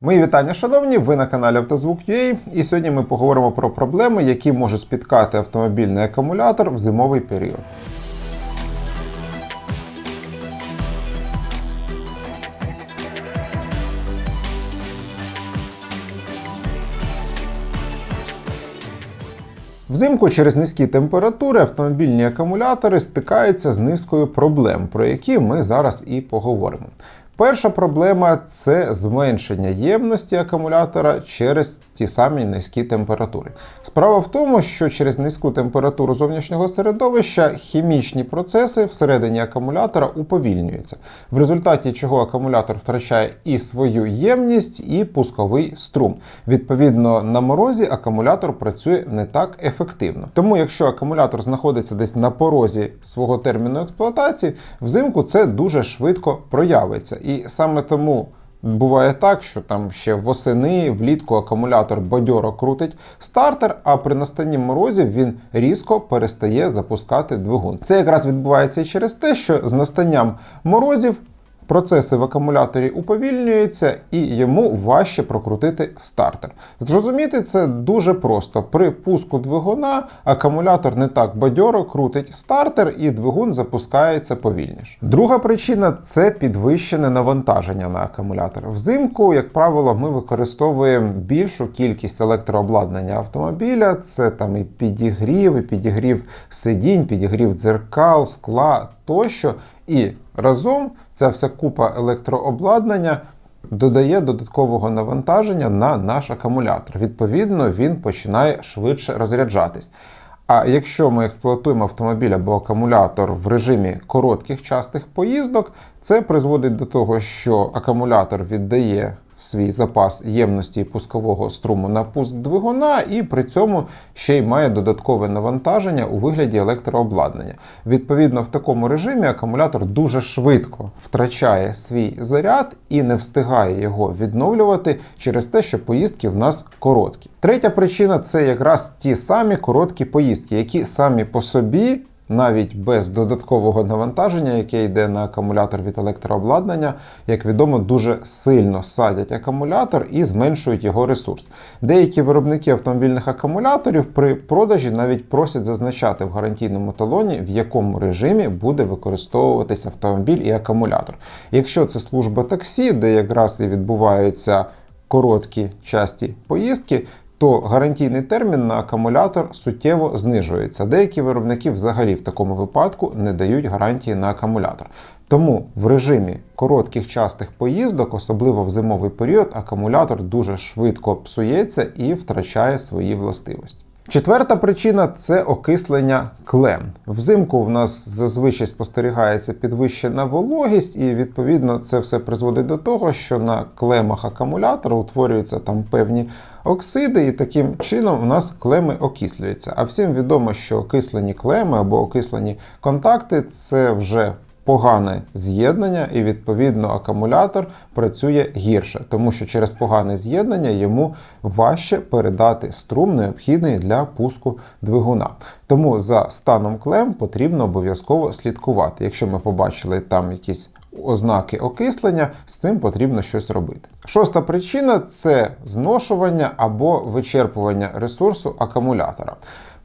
Мої вітання, шановні! Ви на каналі Автозвук.ua і сьогодні ми поговоримо про проблеми, які можуть спіткати автомобільний акумулятор в зимовий період. Взимку через низькі температури автомобільні акумулятори стикаються з низкою проблем, про які ми зараз і поговоримо. Перша проблема це зменшення ємності акумулятора через ті самі низькі температури. Справа в тому, що через низьку температуру зовнішнього середовища хімічні процеси всередині акумулятора уповільнюються, в результаті чого акумулятор втрачає і свою ємність, і пусковий струм. Відповідно, на морозі акумулятор працює не так ефективно. Тому, якщо акумулятор знаходиться десь на порозі свого терміну експлуатації, взимку це дуже швидко проявиться. І саме тому буває так, що там ще восени, влітку акумулятор бадьоро крутить стартер, а при настанні морозів він різко перестає запускати двигун. Це якраз відбувається і через те, що з настанням морозів Процеси в акумуляторі уповільнюються і йому важче прокрутити стартер. Зрозуміти це дуже просто. При пуску двигуна акумулятор не так бадьоро крутить стартер і двигун запускається повільніше. Друга причина це підвищене навантаження на акумулятор. Взимку, як правило, ми використовуємо більшу кількість електрообладнання автомобіля. Це там і підігрів, і підігрів сидінь, підігрів дзеркал, скла тощо. І разом ця вся купа електрообладнання додає додаткового навантаження на наш акумулятор. Відповідно, він починає швидше розряджатись. А якщо ми експлуатуємо автомобіль або акумулятор в режимі коротких частих поїздок, це призводить до того, що акумулятор віддає свій запас ємності пускового струму на пуск двигуна, і при цьому ще й має додаткове навантаження у вигляді електрообладнання. Відповідно, в такому режимі акумулятор дуже швидко втрачає свій заряд і не встигає його відновлювати через те, що поїздки в нас короткі. Третя причина це якраз ті самі короткі поїздки, які самі по собі навіть без додаткового навантаження, яке йде на акумулятор від електрообладнання, як відомо, дуже сильно садять акумулятор і зменшують його ресурс. Деякі виробники автомобільних акумуляторів при продажі навіть просять зазначати в гарантійному талоні, в якому режимі буде використовуватись автомобіль і акумулятор. Якщо це служба таксі, де якраз і відбуваються короткі часті поїздки, то гарантійний термін на акумулятор суттєво знижується. Деякі виробники взагалі в такому випадку не дають гарантії на акумулятор. Тому в режимі коротких частих поїздок, особливо в зимовий період, акумулятор дуже швидко псується і втрачає свої властивості. Четверта причина це окислення клем. Взимку в нас зазвичай спостерігається підвищена вологість, і відповідно це все призводить до того, що на клемах акумулятора утворюються там певні оксиди, і таким чином у нас клеми окислюються. А всім відомо, що окислені клеми або окислені контакти це вже погане з'єднання, і відповідно акумулятор працює гірше, тому що через погане з'єднання йому важче передати струм, необхідний для пуску двигуна. Тому за станом клем потрібно обов'язково слідкувати. Якщо ми побачили там якісь ознаки окислення, з цим потрібно щось робити. Шоста причина це зношування або вичерпування ресурсу акумулятора.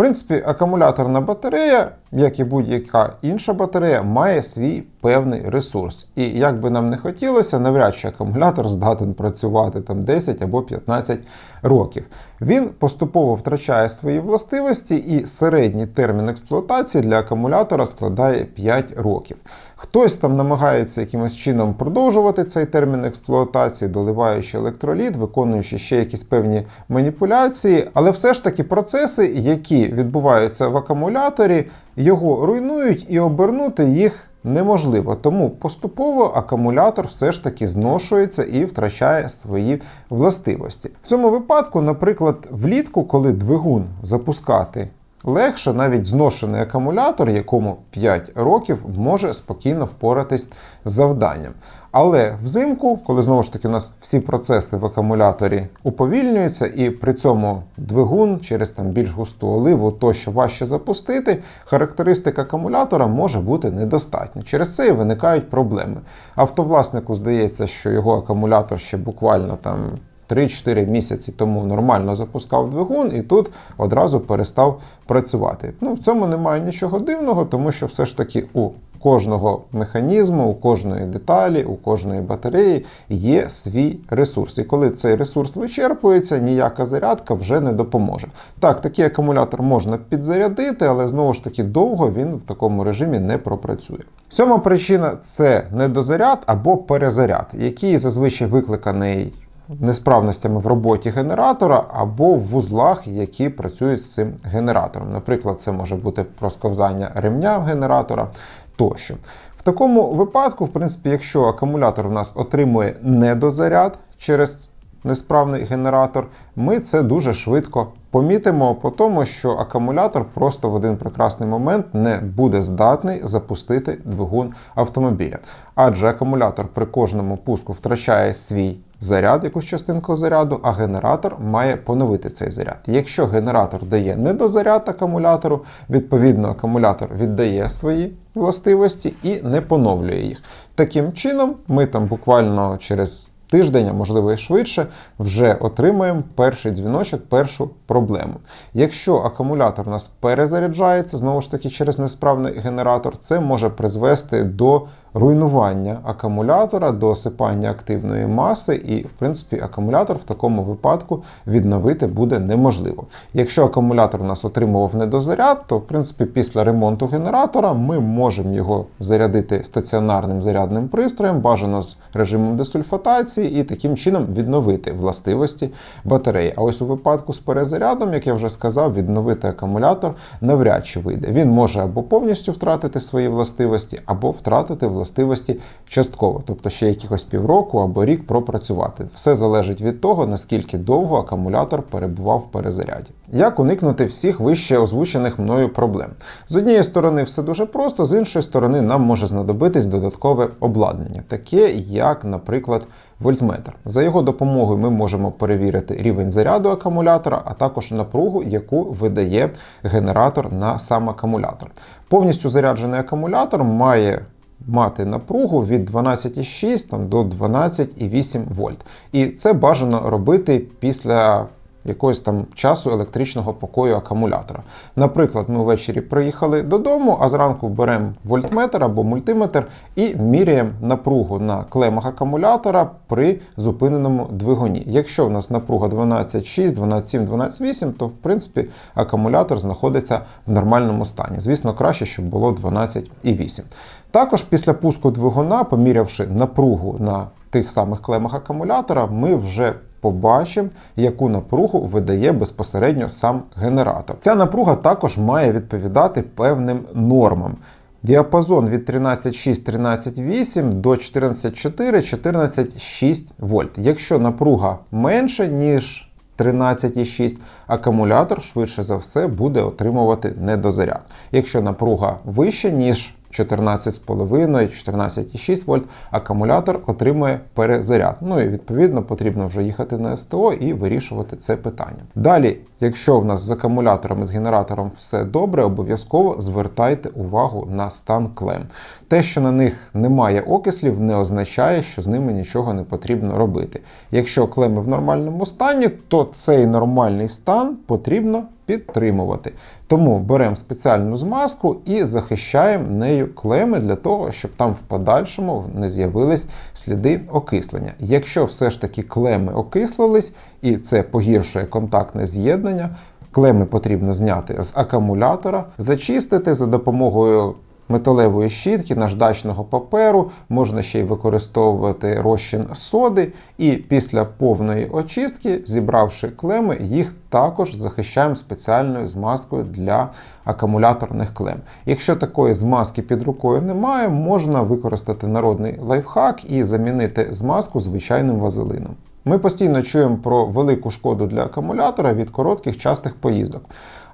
Принципі, акумуляторна батарея, як і будь-яка інша батарея, має свій певний ресурс. І як би нам не хотілося, навряд чи акумулятор здатен працювати там 10 або 15 років. Він поступово втрачає свої властивості, і середній термін експлуатації для акумулятора складає 5 років. Хтось там намагається якимось чином продовжувати цей термін експлуатації, доливаючи електроліт, виконуючи ще якісь певні маніпуляції, але все ж таки процеси, які відбуваються в акумуляторі, його руйнують і обернути їх. Неможливо, тому поступово акумулятор все ж таки зношується і втрачає свої властивості. В цьому випадку, наприклад, влітку, коли двигун запускати легше, навіть зношений акумулятор, якому 5 років, може спокійно впоратись з завданням. Але взимку, коли знову ж таки у нас всі процеси в акумуляторі уповільнюються, і при цьому двигун через там більш густу оливу тощо важче запустити, характеристик акумулятора може бути недостатньо. Через це і виникають проблеми. Автовласнику здається, що його акумулятор ще буквально там. 3-4 місяці тому нормально запускав двигун і тут одразу перестав працювати. Ну, в цьому немає нічого дивного, тому що все ж таки у кожного механізму, у кожної деталі, у кожної батареї є свій ресурс. І коли цей ресурс вичерпується, ніяка зарядка вже не допоможе. Так, такий акумулятор можна підзарядити, але знову ж таки довго він в такому режимі не пропрацює. Сьома причина це недозаряд або перезаряд, який зазвичай викликаний несправностями в роботі генератора або в вузлах, які працюють з цим генератором. Наприклад, це може бути просковзання ремня генератора тощо. В такому випадку, в принципі, якщо акумулятор у нас отримує недозаряд через несправний генератор, ми це дуже швидко помітимо по тому, що акумулятор просто в один прекрасний момент не буде здатний запустити двигун автомобіля. Адже акумулятор при кожному пуску втрачає свій заряд, якусь частинку заряду, а генератор має поновити цей заряд. Якщо генератор дає недозаряд акумулятору, відповідно акумулятор віддає свої властивості і не поновлює їх. Таким чином, ми там буквально через тиждень, а можливо і швидше, вже отримаємо перший дзвіночок, першу проблему. Якщо акумулятор у нас перезаряджається, знову ж таки через несправний генератор, це може призвести до руйнування акумулятора, до осипання активної маси, і, в принципі, акумулятор в такому випадку відновити буде неможливо. Якщо акумулятор у нас отримував недозаряд, то в принципі після ремонту генератора ми можемо його зарядити стаціонарним зарядним пристроєм, бажано з режимом десульфатації, і таким чином відновити властивості батареї. А ось у випадку з перезарядом, як я вже сказав, відновити акумулятор навряд чи вийде. Він може або повністю втратити свої властивості, або втратити властивості частково, тобто ще якихось півроку або рік пропрацювати. Все залежить від того, наскільки довго акумулятор перебував в перезаряді. Як уникнути всіх вище озвучених мною проблем? З однієї сторони, все дуже просто, з іншої сторони, нам може знадобитись додаткове обладнання, таке як, наприклад, вольтметр. За його допомогою ми можемо перевірити рівень заряду акумулятора, а також напругу, яку видає генератор на сам акумулятор. Повністю заряджений акумулятор має мати напругу від 12,6 там, до 12,8 вольт. І це бажано робити після якогось там часу електричного покою акумулятора. Наприклад, ми ввечері приїхали додому, а зранку беремо вольтметр або мультиметр і міряємо напругу на клемах акумулятора при зупиненому двигуні. Якщо в нас напруга 12,6, 12,7, 12,8, то в принципі акумулятор знаходиться в нормальному стані. Звісно, краще, щоб було 12,8. Також після пуску двигуна, помірявши напругу на тих самих клемах акумулятора, ми вже побачимо, яку напругу видає безпосередньо сам генератор. Ця напруга також має відповідати певним нормам. Діапазон від 13,6-13,8 до 14,4-14,6 вольт. Якщо напруга менша, ніж 13,6, акумулятор швидше за все буде отримувати недозаряд. Якщо напруга вища, ніж 14,5-14,6 вольт, акумулятор отримує перезаряд. Ну і відповідно потрібно вже їхати на СТО і вирішувати це питання. Далі, якщо в нас з акумулятором і з генератором все добре, обов'язково звертайте увагу на стан клем. Те, що на них немає окислів, не означає, що з ними нічого не потрібно робити. Якщо клеми в нормальному стані, то цей нормальний стан потрібно підтримувати. Тому беремо спеціальну змазку і захищаємо нею клеми для того, щоб там в подальшому не з'явились сліди окислення. Якщо все ж таки клеми окислились і це погіршує контактне з'єднання, клеми потрібно зняти з акумулятора, зачистити за допомогою металевої щітки, наждачного паперу, можна ще й використовувати розчин соди, і після повної очистки, зібравши клеми, їх також захищаємо спеціальною змазкою для акумуляторних клем. Якщо такої змазки під рукою немає, можна використати народний лайфхак і замінити змазку звичайним вазелином. Ми постійно чуємо про велику шкоду для акумулятора від коротких частих поїздок.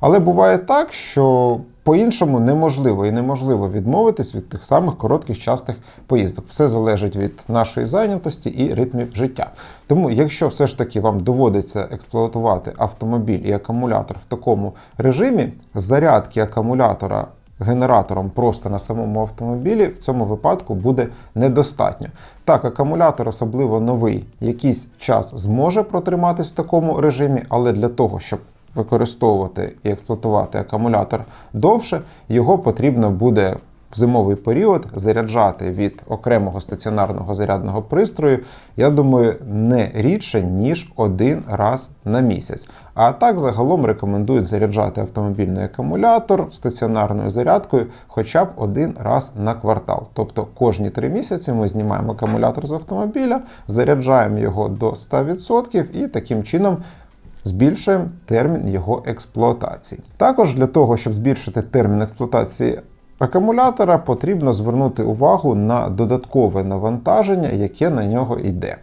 Але буває так, що по-іншому неможливо і неможливо відмовитись від тих самих коротких частих поїздок. Все залежить від нашої зайнятості і ритмів життя. Тому, якщо все ж таки вам доводиться експлуатувати автомобіль і акумулятор в такому режимі, зарядки акумулятора генератором просто на самому автомобілі в цьому випадку буде недостатньо. Так, акумулятор, особливо новий, якийсь час зможе протриматись в такому режимі, але для того, щоб використовувати і експлуатувати акумулятор довше, його потрібно буде в зимовий період заряджати від окремого стаціонарного зарядного пристрою, я думаю, не рідше, ніж один раз на місяць. А так загалом рекомендують заряджати автомобільний акумулятор стаціонарною зарядкою хоча б один раз на квартал. Тобто кожні три місяці ми знімаємо акумулятор з автомобіля, заряджаємо його до 100% і таким чином збільшуємо термін його експлуатації. Також для того, щоб збільшити термін експлуатації акумулятора, потрібно звернути увагу на додаткове навантаження, яке на нього йде.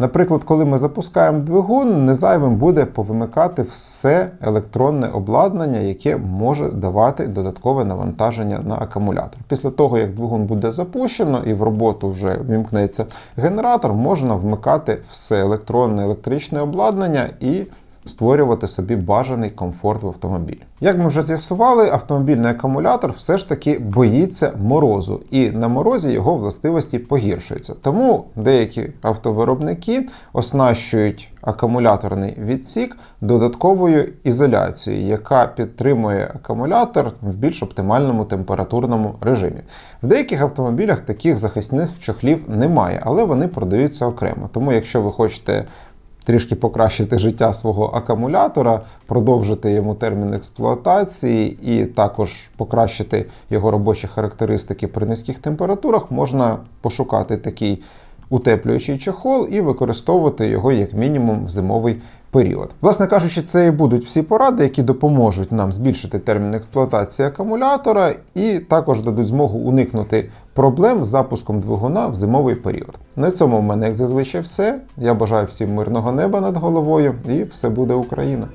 Наприклад, коли ми запускаємо двигун, незайвим буде повимикати все електронне обладнання, яке може давати додаткове навантаження на акумулятор. Після того, як двигун буде запущено і в роботу вже вімкнеться генератор, можна вмикати все електронне електричне обладнання і створювати собі бажаний комфорт в автомобілі. Як ми вже з'ясували, автомобільний акумулятор все ж таки боїться морозу, і на морозі його властивості погіршуються. Тому деякі автовиробники оснащують акумуляторний відсік додатковою ізоляцією, яка підтримує акумулятор в більш оптимальному температурному режимі. В деяких автомобілях таких захисних чохлів немає, але вони продаються окремо. Тому, якщо ви хочете трішки покращити життя свого акумулятора, продовжити йому термін експлуатації і також покращити його робочі характеристики при низьких температурах, можна пошукати такий утеплюючий чохол і використовувати його як мінімум в зимовий період. Власне кажучи, це і будуть всі поради, які допоможуть нам збільшити термін експлуатації акумулятора, і також дадуть змогу уникнути проблем з запуском двигуна в зимовий період. На цьому в мене, як зазвичай, все. Я бажаю всім мирного неба над головою, і все буде Україна!